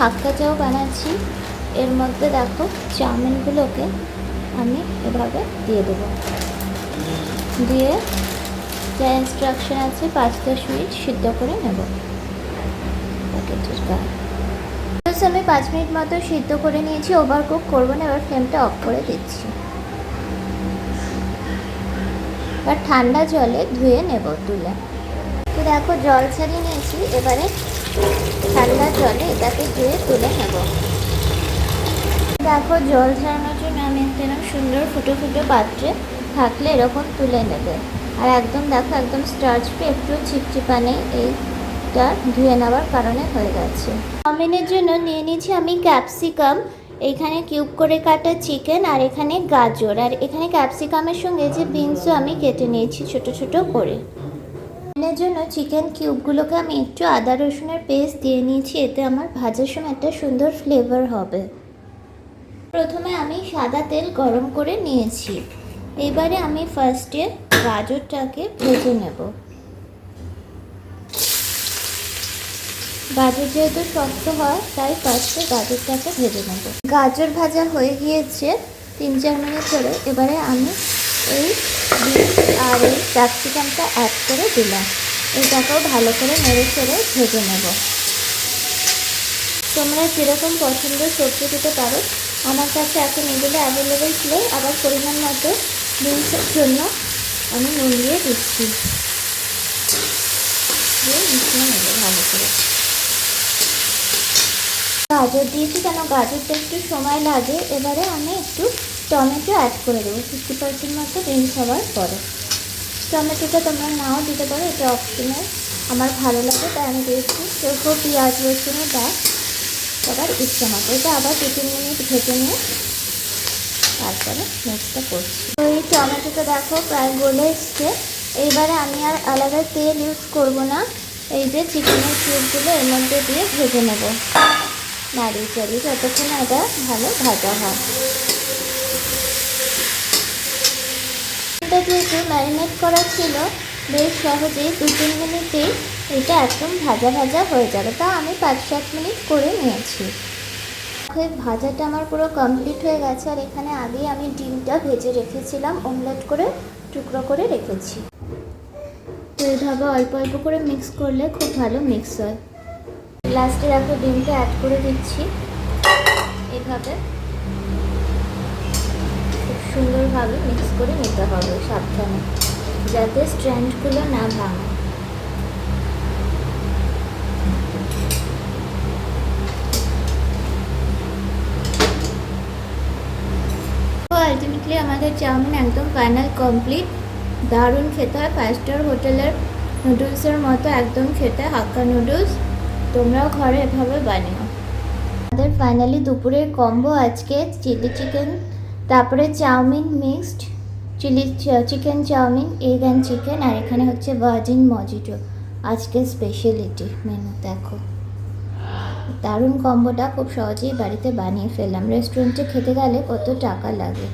হাক্কা চাও বানাচ্ছি। এর মধ্যে দেখো চাউমিনগুলোকে আমি এভাবে দিয়ে দেবো। দিয়ে যা ইনস্ট্রাকশন আছে পাঁচ দশ মিনিট সিদ্ধ করে নেব। প্যাকেটের গায়ে আমি পাঁচ মিনিট মতো সিদ্ধ করে নিয়েছি ওভার কুক করব না, এবার ফ্লেমটা অফ করে দিচ্ছি। এবার ঠান্ডা জলে ধুয়ে নেব তুলে। তো দেখো জল ছাড়িয়ে নিয়েছি, এবারে ঠান্ডা জলে এটাকে ধুয়ে তুলে নেব। দেখো, জল ঝরানোর জন্য আমি একটা সুন্দর ফুটো ফুটো পাত্রে থাকলে এরকম তুলে নেবে। আর একদম দেখো, একদম স্টার্চ ফ্রি একটু চিপচিপা নেই এইটা ধুয়ে নেওয়ার কারণে হয়ে গেছে। চাউমিনের জন্য নিয়ে নিয়েছি আমি ক্যাপসিকাম। এখানে কিউব করে কাটা চিকেন আর এখানে গাজর। আর এখানে ক্যাপসিকামের সঙ্গে যে বিনসও আমি কেটে নিয়েছি ছোট ছোট করে। এর জন্য চিকেন কিউবগুলোকে আমি একটু আদা রসুনের পেস্ট দিয়ে নিয়েছি, এতে আমার ভাজার সময় একটা সুন্দর ফ্লেভার হবে। প্রথমে আমি সাদা তেল গরম করে নিয়েছি। এবারে আমি ফার্স্টে গাজরটাকে ভেজে নেব। গাজর যেহেতু শক্ত হয়, তাই ফার্স্টে গাজরটাকে ভেজে নেব। গাজর ভাজা হয়ে গিয়েছে তিন চার মিনিট ধরে। এবারে আমি এই আর এই ক্যাপসিকামটা অ্যাড করে দিলাম। এটাকেও ভালো করে নেড়ে চেড়ে ভেজে নেব। তোমরা যেরকম পছন্দ সবজি দিতে পারো। আমার কাছে এখন এগুলো অ্যাভেলেবেল ছিল, আবার পরিমাণ মতো বিনসের জন্য আমি নুন দিয়ে দিচ্ছি। গাজর দিয়েছি কেন? গাজরটা একটু সময় লাগে। এবারে আমি একটু টমেটো অ্যাড করে দেবো ফিফটি পার্সেন্ট মতো রিঞ্চ হওয়ার পরে। টমেটোটা তোমরা নাও, দিতে পারো, এটা অপশনাল আমার ভালো লাগে, তাই আমি দিয়েছি। কেউ পেঁয়াজ রসুনও দেয় সবার ইচ্ছা মতো। এটা আবার দু তিন মিনিট ভেজে নিয়ে তারপরে মিক্সটা করছি। তো এই টমেটোটা দেখো প্রায় গলে এসছে। এইবারে আমি আর আলাদা তেল ইউজ করব না। এই যে চিকেনের কিউবগুলো এর মধ্যে দিয়ে ভেজে নেব। নাড়িয়ে চাড়িয়ে যতক্ষণ এটা ভালো ভাজা হয়। এটা যেহেতু ম্যারিনেট করা ছিল, বেশ সহজেই দু তিন মিনিটেই এটা একদম ভাজা ভাজা হয়ে যাবে। তা আমি পাঁচ সাত মিনিট করে নিয়েছি। এই ভাজাটা আমার পুরো কমপ্লিট হয়ে গেছে আর এখানে আগেই আমি ডিমটা ভেজে রেখেছিলাম অমলেট করে টুকরো করে রেখেছি। এইভাবে অল্প অল্প করে মিক্স করলে খুব ভালো মিক্স হয়। লাস্টে দেখো, ডিমটা অ্যাড করে দিচ্ছি। এইভাবে। খুব সুন্দরভাবে মিক্স করে নিতে হবে সাবধানে, যাতে স্ট্র্যান্ডগুলো না ভাঙে। আলটিমেটলি আমাদের চাউমিন একদম ফাইনাল কমপ্লিট দারুণ খেতে হয় ফাইভ স্টার হোটেলের নুডলসের মতো একদম খেতে, হাক্কা নুডলস। তোমরাও ঘরে এভাবে বানিও। আমাদের ফাইনালি দুপুরের কম্বো আজকে চিলি চিকেন তারপরে chow mein mixed, chilli chicken chow mein egg and chicken আর এখানে হচ্ছে ভার্জিন মজিটো। আজকের স্পেশালিটি মেনু দেখো। দারুণ কম্বোটা খুব সহজেই বাড়িতে বানিয়ে ফেললাম। রেস্টুরেন্টে খেতে গেলে কত টাকা লাগে?